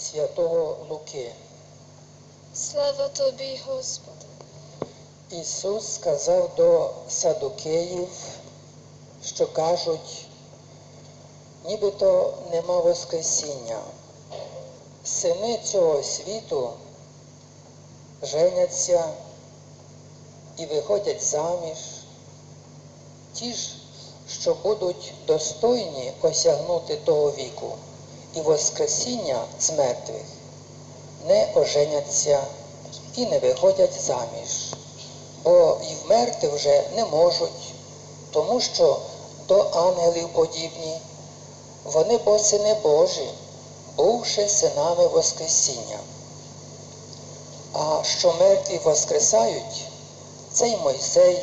святого Луки. Слава тобі, Господи. Ісус сказав до садукеїв, що кажуть, нібито нема Воскресіння. Сини цього світу женяться і виходять заміж. Ті ж, що будуть достойні осягнути того віку і Воскресіння з мертвих, не оженяться і не виходять заміж бо і вмерти вже не можуть, тому що до ангелів подібні, вони бо сини Божі, бувши синами Воскресіння. А що мертві воскресають, цей Мойсей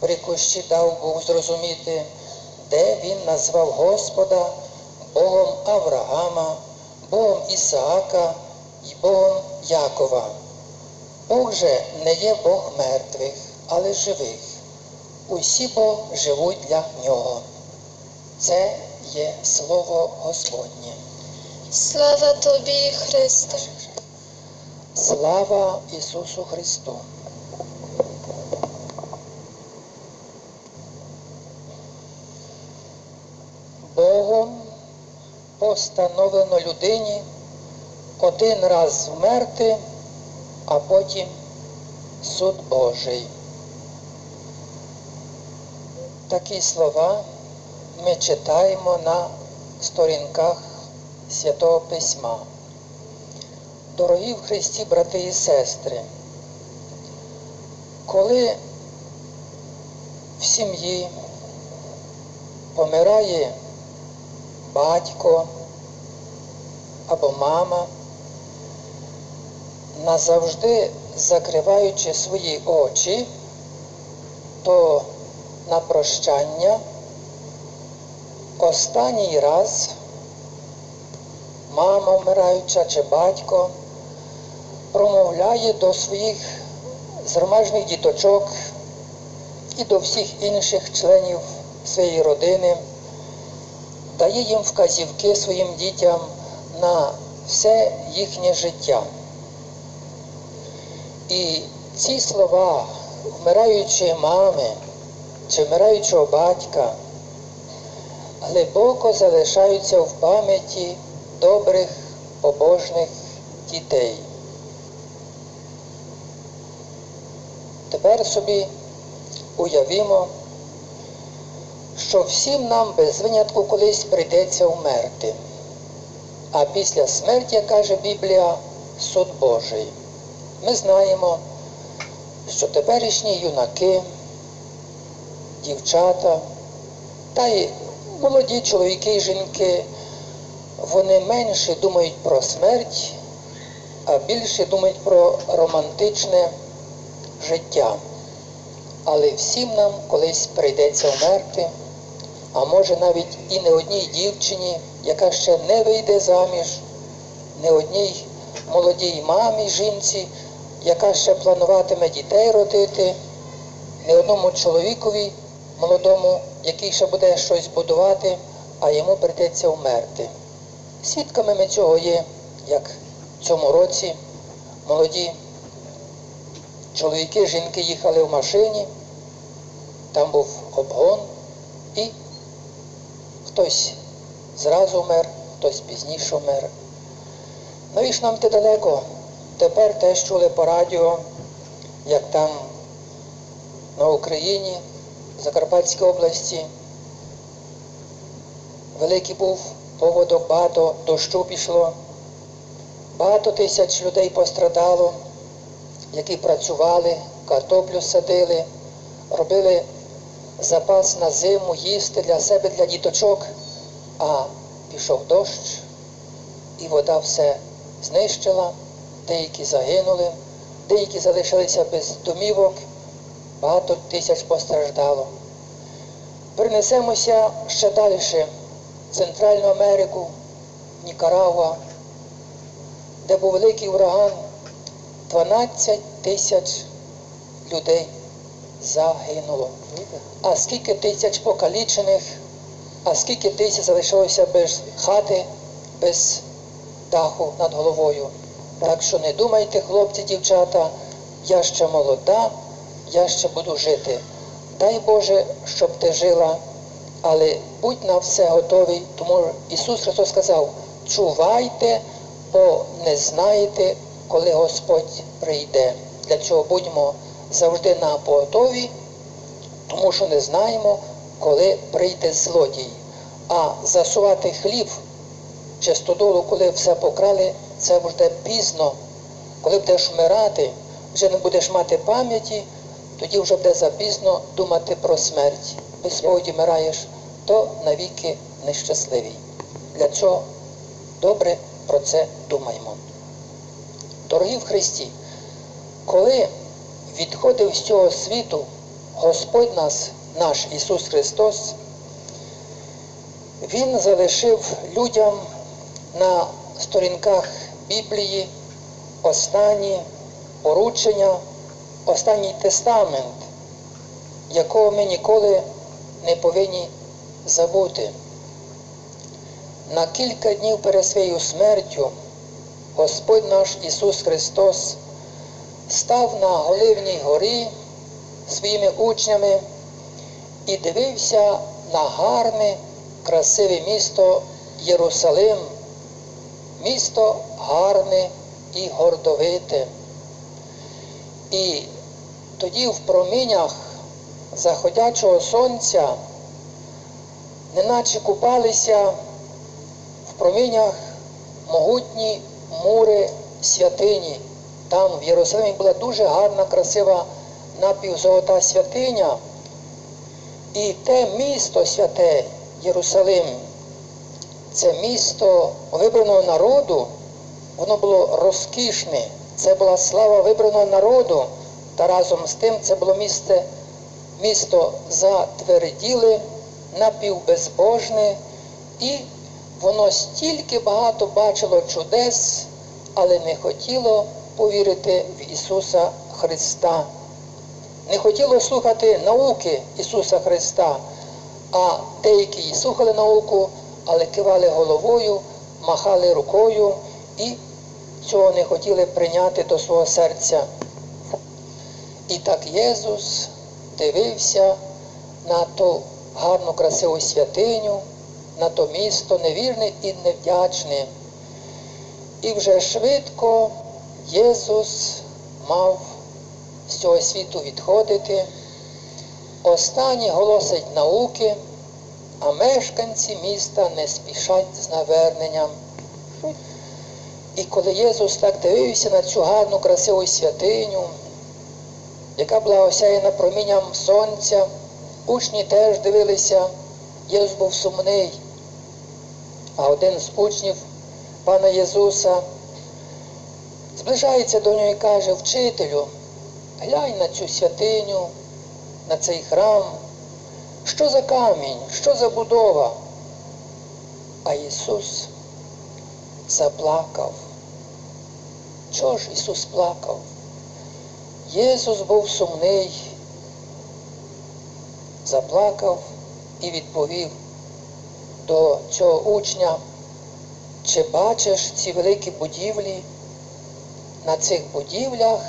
при кущі дав був зрозуміти, де він назвав Господа Богом Авраама, Богом Ісаака і Богом Якова. Бог же не є Бог мертвих, але живих. Усі бо живуть для нього. Це є Слово Господнє. Слава тобі, Христе. Слава Ісусу Христу! Богом постановлено людині один раз вмерти, а потім суд Божий. Такі слова ми читаємо на сторінках Святого Письма. Дорогі в Христі, брати і сестри, коли в сім'ї помирає батько або мама, назавжди закриваючи свої очі, то на прощання останній раз мама вмираюча чи батько промовляє до своїх зромажних діточок і до всіх інших членів своєї родини, дає їм вказівки своїм дітям на все їхнє життя. І ці слова вмираючої мами чи вмираючого батька глибоко залишаються в пам'яті добрих побожних дітей. Тепер собі уявімо, що всім нам без винятку колись прийдеться вмерти. А після смерті, каже Біблія, суд Божий. Ми знаємо, що теперішні юнаки, дівчата та й молоді чоловіки і жінки, вони менше думають про смерть, а більше думають про романтичне життя. Але всім нам колись прийдеться вмерти, а може навіть і не одній дівчині, яка ще не вийде заміж, не одній молодій мамі, жінці, яка ще плануватиме дітей родити, не одному чоловікові молодому, який ще буде щось будувати, а йому прийдеться вмерти. Свідками ми цього є, як в цьому році молоді чоловіки, жінки їхали в машині, там був обгон, і хтось зразу вмер, хтось пізніше вмер. Навіщо нам те далеко? Тепер теж чули по радіо, як там на Україні, в Закарпатській області, великий був поводок, багато дощу пішло, багато тисяч людей пострадало, які працювали, картоплю садили, робили запас на зиму, їсти для себе, для діточок, а пішов дощ, і вода все знищила. Деякі загинули, деякі залишилися без домівок, багато тисяч постраждало. Перенесемося ще далі, в Центральну Америку, Нікарагуа, де був великий ураган, 12 тисяч людей загинуло. А скільки тисяч покалічених, а скільки тисяч залишилося без хати, без даху над головою. Так що не думайте, хлопці, дівчата, я ще молода, я ще буду жити. Дай Боже, щоб ти жила, але будь на все готовий, тому Ісус Христос сказав, чувайте, бо не знаєте, коли Господь прийде. Для цього будьмо завжди на поготові, тому що не знаємо, коли прийде злодій. А засувати хліб чи стодолу, коли все покрали, це буде пізно. Коли будеш вмирати, вже не будеш мати пам'яті, тоді вже буде запізно думати про смерть. Без сповіді вмираєш, то навіки нещасливий. Для цього добре про це думаємо. Дорогі в Христі, коли відходив з цього світу Господь нас, наш Ісус Христос, Він залишив людям на сторінках Біблії останні поручення, останній тестамент, якого ми ніколи не повинні забути. На кілька днів перед своєю смертю Господь наш Ісус Христос став на Голивній горі своїми учнями і дивився на гарне, красиве місто Єрусалим, місто гарне і гордовите. І тоді в промінях заходячого сонця, неначе купалися в промінях могутні мури святині. Там в Єрусалимі була дуже гарна, красива напівзолота святиня. І те місто святе Єрусалим, це місто вибраного народу, воно було розкішне. Це була слава вибраного народу, та разом з тим це було місце, місто затверділе, напівбезбожне, і воно стільки багато бачило чудес, але не хотіло повірити в Ісуса Христа. Не хотіло слухати науки Ісуса Христа, а деякі слухали науку, але кивали головою, махали рукою і цього не хотіли прийняти до свого серця. І так Єсус дивився на ту гарну красиву святиню, на то місто невірне і невдячне. І вже швидко Єсус мав з цього світу відходити. Останні голосить науки, а мешканці міста не спішать з наверненням. І коли Єсус так дивився на цю гарну красиву святиню, яка була осяяна промінням сонця, учні теж дивилися, Єсус був сумний. А один з учнів пана Єсуса зближається до нього і каже, вчителю, глянь на цю святиню, на цей храм, що за камінь, що за будова? А Ісус заплакав. Чого ж Ісус плакав? Єсус був сумний, заплакав і відповів до цього учня, чи бачиш ці великі будівлі? На цих будівлях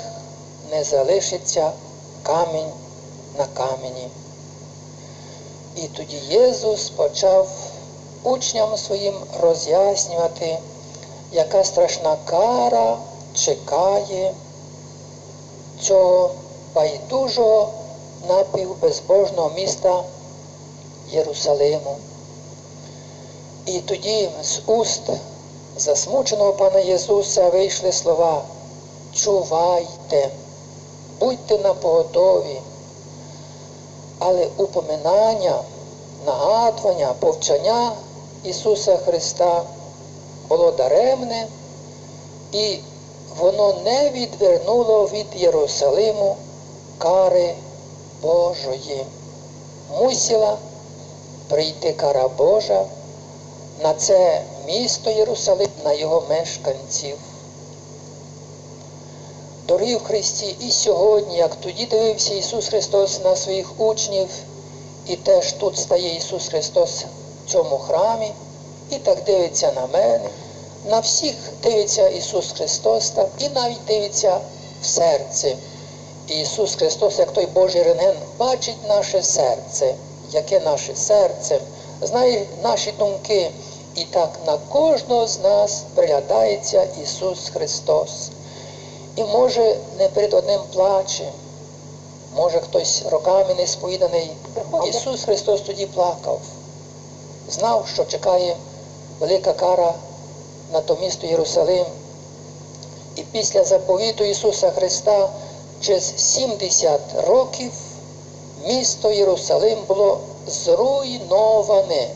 не залишиться камінь на камені. І тоді Єсус почав учням своїм роз'яснювати, яка страшна кара чекає цього байдужого напівбезбожного міста Єрусалиму. І тоді з уст засмученого пана Єсуса вийшли слова Чувайте, будьте на поготові. Але упоминання, нагадування, повчання Ісуса Христа було даремне, і воно не відвернуло від Єрусалиму кари Божої. Мусила прийти кара Божа на це місто Єрусалим, на його мешканців. Дорогі в Христі, і сьогодні, як тоді дивився Ісус Христос на своїх учнів, і теж тут стає Ісус Христос в цьому храмі, і так дивиться на мене. На всіх дивиться Ісус Христос так, і навіть дивиться в серце. Ісус Христос, як той Божий рентген, бачить наше серце, яке наше серце, знає наші думки. І так на кожного з нас приглядається Ісус Христос. І може не перед одним плаче, може хтось роками не сповіданий. Ісус Христос тоді плакав, знав, що чекає велика кара на то місто Єрусалим. І після заповіту Ісуса Христа через 70 років місто Єрусалим було зруйноване.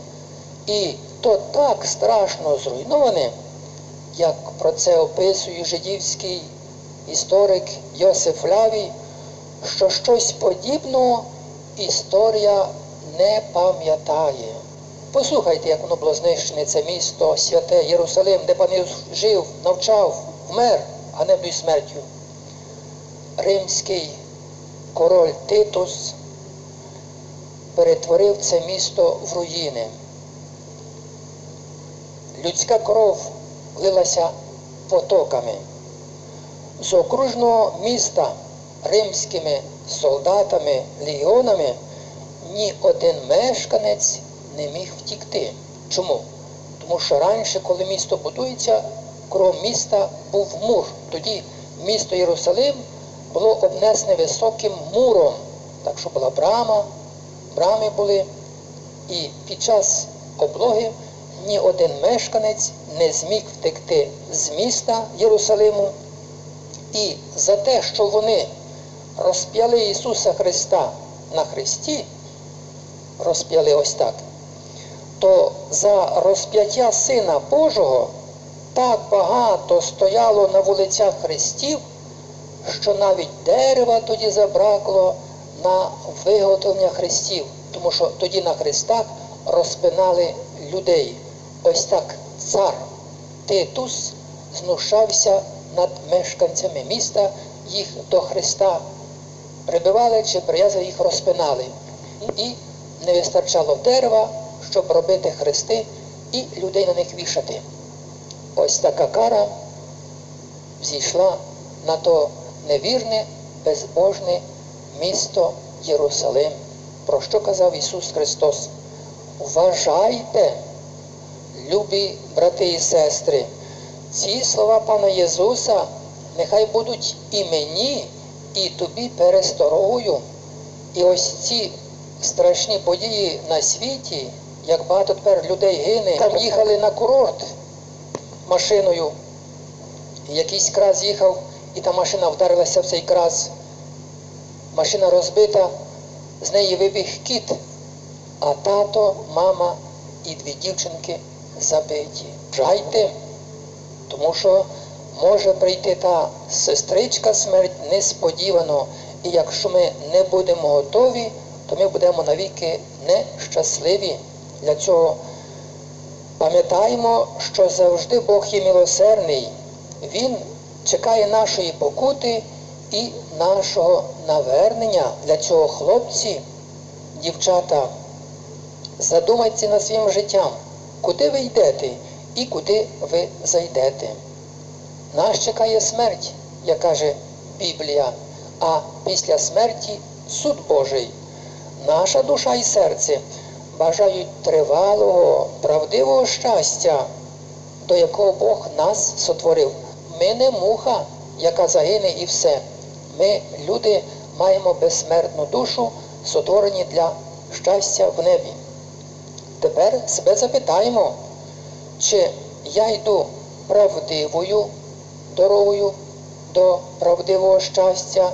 І то так страшно зруйноване, як про це описує жидівський історик Йосиф Лявій, що щось подібного історія не пам'ятає. Послухайте, як воно було знищене це місто, святе Єрусалим, де пан Ісус жив, навчав, вмер ганебною смертю. Римський король Титус перетворив це місто в руїни. Людська кров лилася потоками. З окружного міста римськими солдатами, легіонами ні один мешканець не міг втікти. Чому? Тому що раніше, коли місто будується, кров міста був мур. Тоді місто Єрусалим було обнесене високим муром. Так що була брама, брами були. І під час облоги ні один мешканець не зміг втекти з міста Єрусалиму. І за те, що вони розп'яли Ісуса Христа на Христі, розп'яли ось так, то за розп'яття Сина Божого так багато стояло на вулицях Христів, що навіть дерева тоді забракло на виготовлення хрестів, тому що тоді на хрестах розпинали людей. Ось так цар Титус знущався над мешканцями міста, їх до Христа прибивали чи прив'язали, їх розпинали. І не вистачало дерева, щоб робити хрести і людей на них вішати. Ось така кара зійшла на то невірне, безбожне місто Єрусалим. Про що казав Ісус Христос? Вважайте, любі брати і сестри, ці слова Пана Єсуса нехай будуть і мені, і тобі пересторогою. І ось ці страшні події на світі, як багато тепер людей гине, там їхали на курорт машиною. Якийсь крас їхав, і та машина вдарилася в цей крас. Машина розбита, з неї вибіг кіт, а тато, мама і дві дівчинки забиті. Жайте, тому що може прийти та сестричка смерть несподівано, і якщо ми не будемо готові, то ми будемо навіки нещасливі. Для цього пам'ятаємо, що завжди Бог є милосердний. Він чекає нашої покути і нашого навернення. Для цього хлопці, дівчата, задумайтеся над своїм життям, куди ви йдете і куди ви зайдете. Нас чекає смерть, як каже Біблія, а після смерті суд Божий. Наша душа і серце бажають тривалого, правдивого щастя, до якого Бог нас сотворив. Ми не муха, яка загине і все. Ми, люди, маємо безсмертну душу, сотворені для щастя в небі. Тепер себе запитаємо, чи я йду правдивою дорогою до правдивого щастя,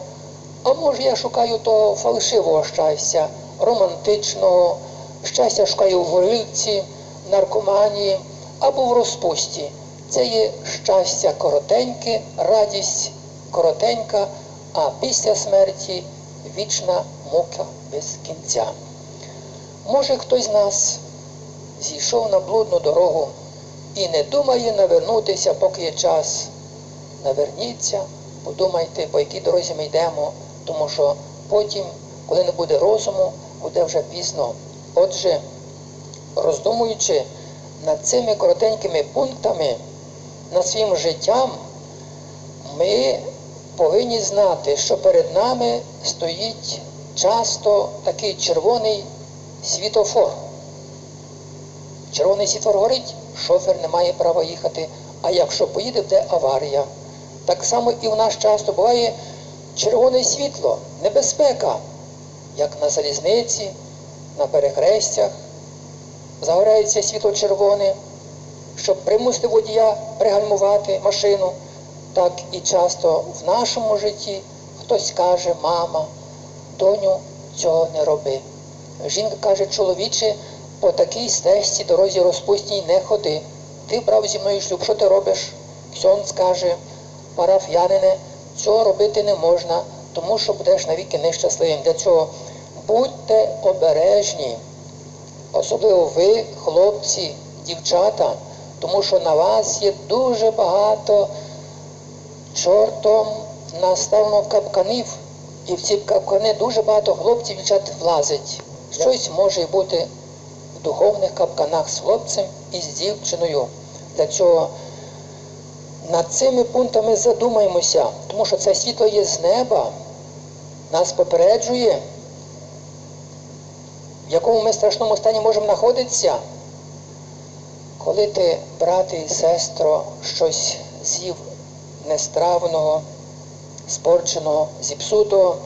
а може я шукаю того фальшивого щастя, романтичного, щастя шукаю в горілці, наркоманії або в розпусті. Це є щастя коротеньке, радість коротенька, а після смерті вічна мука без кінця. Може хтось з нас зійшов на блудну дорогу і не думає навернутися, поки є час. Наверніться, подумайте, по якій дорозі ми йдемо, тому що потім, коли не буде розуму, буде вже пізно. Отже, роздумуючи над цими коротенькими пунктами, над своїм життям, ми повинні знати, що перед нами стоїть часто такий червоний світофор. Червоний світофор горить, шофер не має права їхати, а якщо поїде, буде аварія. Так само і в нас часто буває червоне світло, небезпека, як на залізниці, на перехрестях. Загорається світло червоне, щоб примусити водія пригальмувати машину. Так і часто в нашому житті хтось каже, мама, доню, цього не роби. Жінка каже, чоловіче, по такій стежці дорозі розпусній не ходи. Ти брав зі мною шлюб, що ти робиш? Ксьон скаже, параф'янине, цього робити не можна, тому що будеш навіки нещасливим. Для цього будьте обережні, особливо ви, хлопці, дівчата, тому що на вас є дуже багато чортом наставлено капканів, і в ці капкани дуже багато хлопців дівчат влазить. Щось може бути духовних капканах з хлопцем і з дівчиною. Для цього над цими пунктами задумаємося, тому що це світло є з неба, нас попереджує, в якому ми страшному стані можемо знаходитися. Коли ти, брате і сестро, щось з'їв нестравного, спорченого, зіпсутого,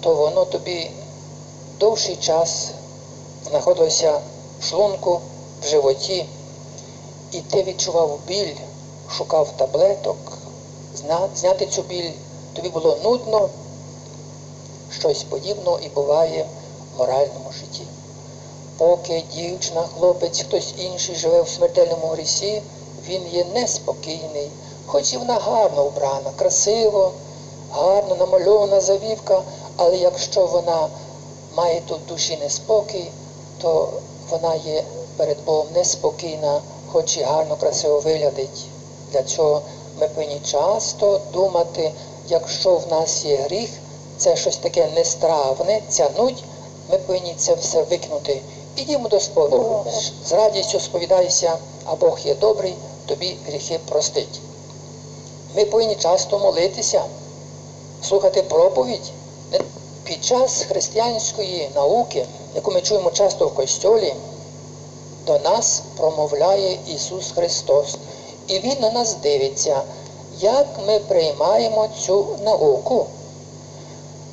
то воно тобі довший час знаходилося в шлунку, в животі, і ти відчував біль, шукав таблеток, зняти цю біль, тобі було нудно, щось подібне і буває в моральному житті. Поки дівчина, хлопець, хтось інший живе в смертельному грісі, він є неспокійний, хоч і вона гарно вбрана, красиво, гарно намальована завівка, але якщо вона має тут душі неспокій, то вона є перед Богом неспокійна, хоч і гарно, красиво виглядить. Для цього ми повинні часто думати, якщо в нас є гріх, це щось таке нестравне, ця нудь, ми повинні це все викинути. Ідімо до сповіду. З радістю сповідайся, а Бог є добрий, тобі гріхи простить. Ми повинні часто молитися, слухати проповідь. Під час християнської науки, яку ми чуємо часто в костьолі, до нас промовляє Ісус Христос. І Він на нас дивиться, як ми приймаємо цю науку.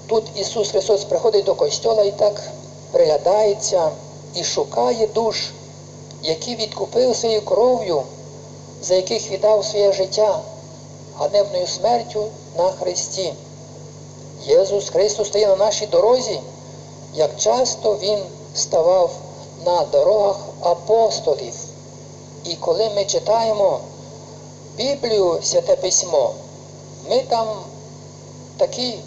Тут Ісус Христос приходить до костьола і так приглядається і шукає душ, які відкупив своєю кров'ю, за яких віддав своє життя ганебною смертю на Христі. Єсус Христос стає на нашій дорозі, як часто Він ставав на дорогах апостолів. І коли ми читаємо Біблію, Святе Письмо, ми там такі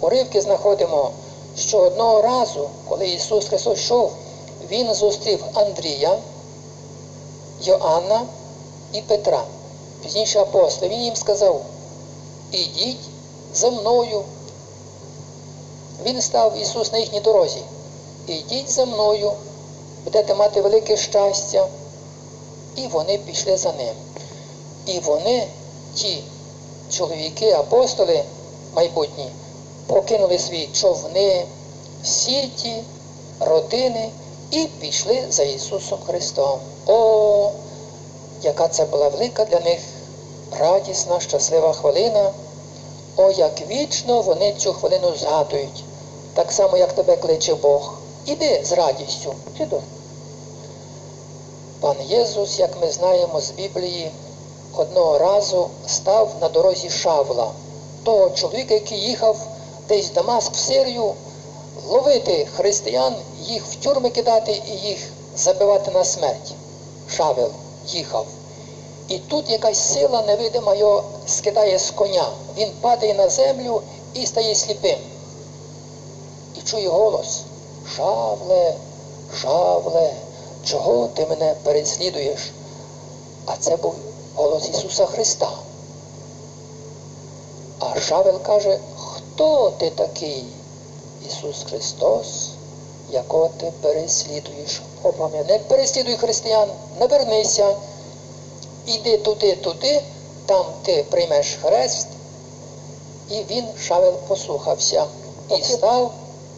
уривки знаходимо, що одного разу, коли Ісус Христос йшов, Він зустрів Андрія, Йоанна і Петра, пізніше апостоли. Він їм сказав, ідіть за мною. Він став Ісус на їхній дорозі. Ідіть за мною, будете мати велике щастя. І вони пішли за ним. І вони, ті чоловіки, апостоли майбутні, покинули свої човни, сіті, родини і пішли за Ісусом Христом. О, яка це була велика для них радісна, щаслива хвилина. О, як вічно вони цю хвилину згадують, так само, як тебе кличе Бог. Іди з радістю. Іду. Пан Єсус, як ми знаємо з Біблії, одного разу став на дорозі Шавла, того чоловіка, який їхав десь в Дамаск в Сирію, ловити християн, їх в тюрми кидати і їх забивати на смерть. Шавел їхав. І тут якась сила невидима його скидає з коня. Він падає на землю і стає сліпим. І чує голос: Шавле, Шавле, чого ти мене переслідуєш? А це був голос Ісуса Христа. А Шавел каже, хто ти такий? Ісус Христос, якого ти переслідуєш. Опам'ятай, не переслідуй християн, навернися, іди туди, туди, там ти приймеш хрест. І він, Шавел, послухався і став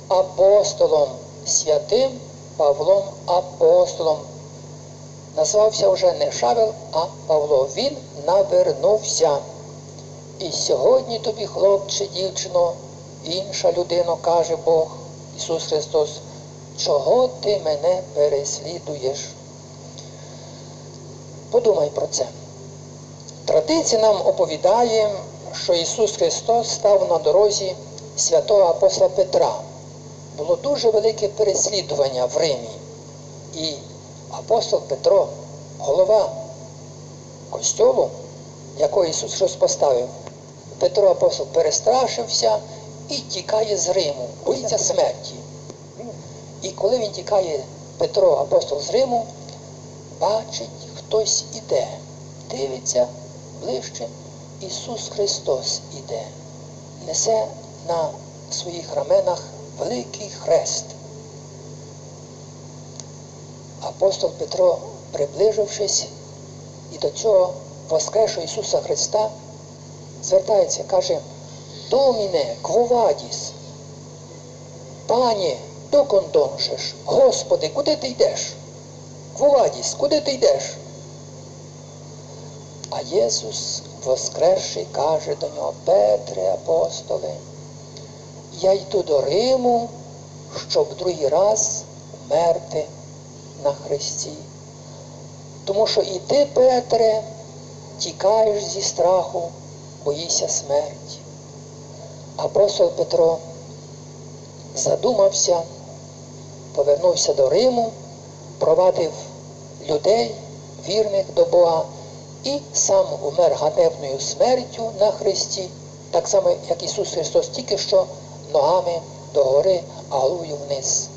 апостолом, святим Павлом апостолом. Назвався вже не Шавел, а Павло. Він навернувся. І сьогодні тобі, хлопче, дівчино, інша людина, каже Бог, Ісус Христос, чого ти мене переслідуєш? Подумай про це. Традиція нам оповідає, що Ісус Христос став на дорозі святого апостола Петра. Було дуже велике переслідування в Римі. І апостол Петро, голова костьолу, якого Ісус Христос поставив, Петро апостол перестрашився і тікає з Риму, боїться смерті. І коли він тікає, Петро апостол з Риму, бачить, хтось іде, дивиться ближче, Ісус Христос іде, несе на своїх раменах великий хрест. Апостол Петро, приближившись і до цього воскресшого Ісуса Христа, звертається, каже, Доміне, квовадіс, пані, докон донжеш, Господи, куди ти йдеш? Квовадіс, куди ти йдеш? А Єсус, воскресший, каже до нього, Петре, апостоли, я йду до Риму, щоб другий раз вмерти на Христі. Тому що і ти, Петре, тікаєш зі страху, боїшся смерті. Апостол Петро задумався, повернувся до Риму, провадив людей, вірних до Бога, і сам умер ганебною смертю на Христі, так само, як Ісус Христос, тільки що ногами догори, а головою вниз.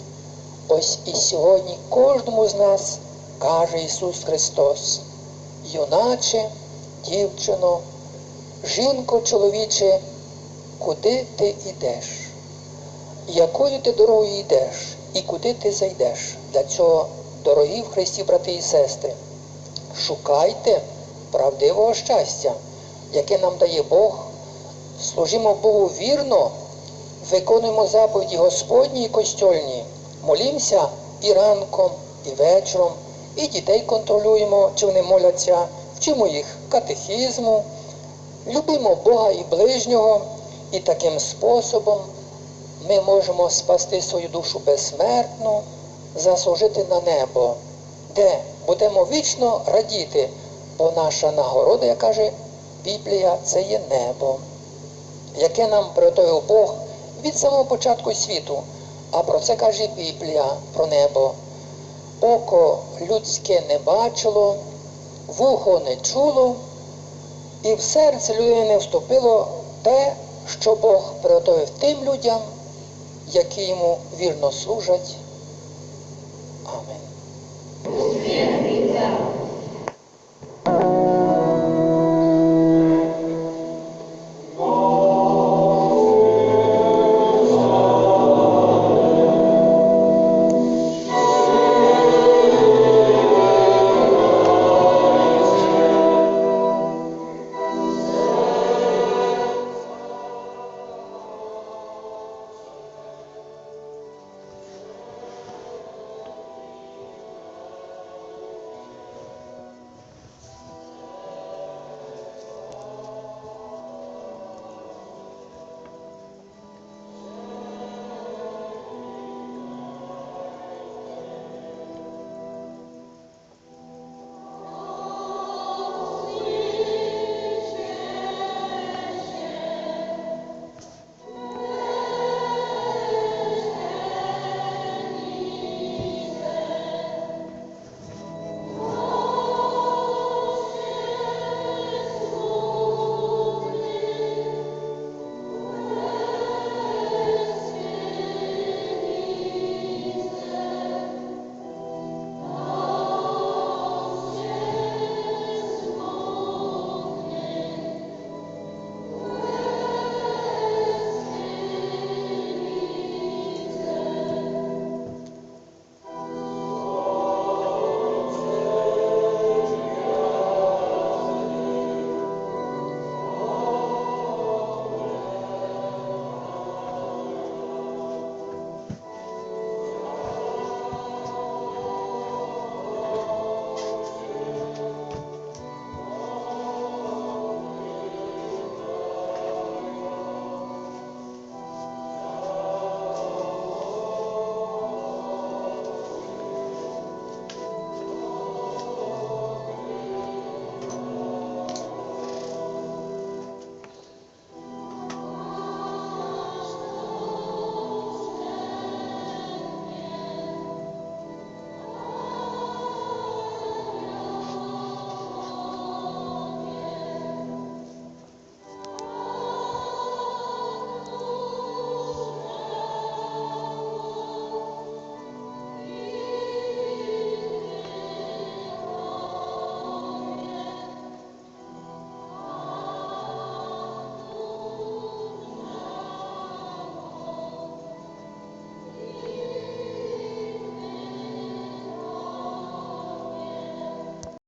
Ось і сьогодні кожному з нас каже Ісус Христос, юначе, дівчино, жінко чоловіче, куди ти йдеш? Якою ти дорогою йдеш і куди ти зайдеш? Для цього, дорогі в Христі, брати і сестри, шукайте правдивого щастя, яке нам дає Бог, служимо Богу вірно, виконуємо заповіді Господні і костьольні, молімося і ранком, і вечором, і дітей контролюємо, чи вони моляться, вчимо їх катехізму, любимо Бога і ближнього, і таким способом ми можемо спасти свою душу безсмертну, заслужити на небо, де будемо вічно радіти, бо наша нагорода, як каже Біблія, це є небо, яке нам приготовив Бог від самого початку світу. А про це каже Біблія, про небо. Око людське не бачило, вухо не чуло, і в серце людини вступило те, що Бог приготовив тим людям, які йому вірно служать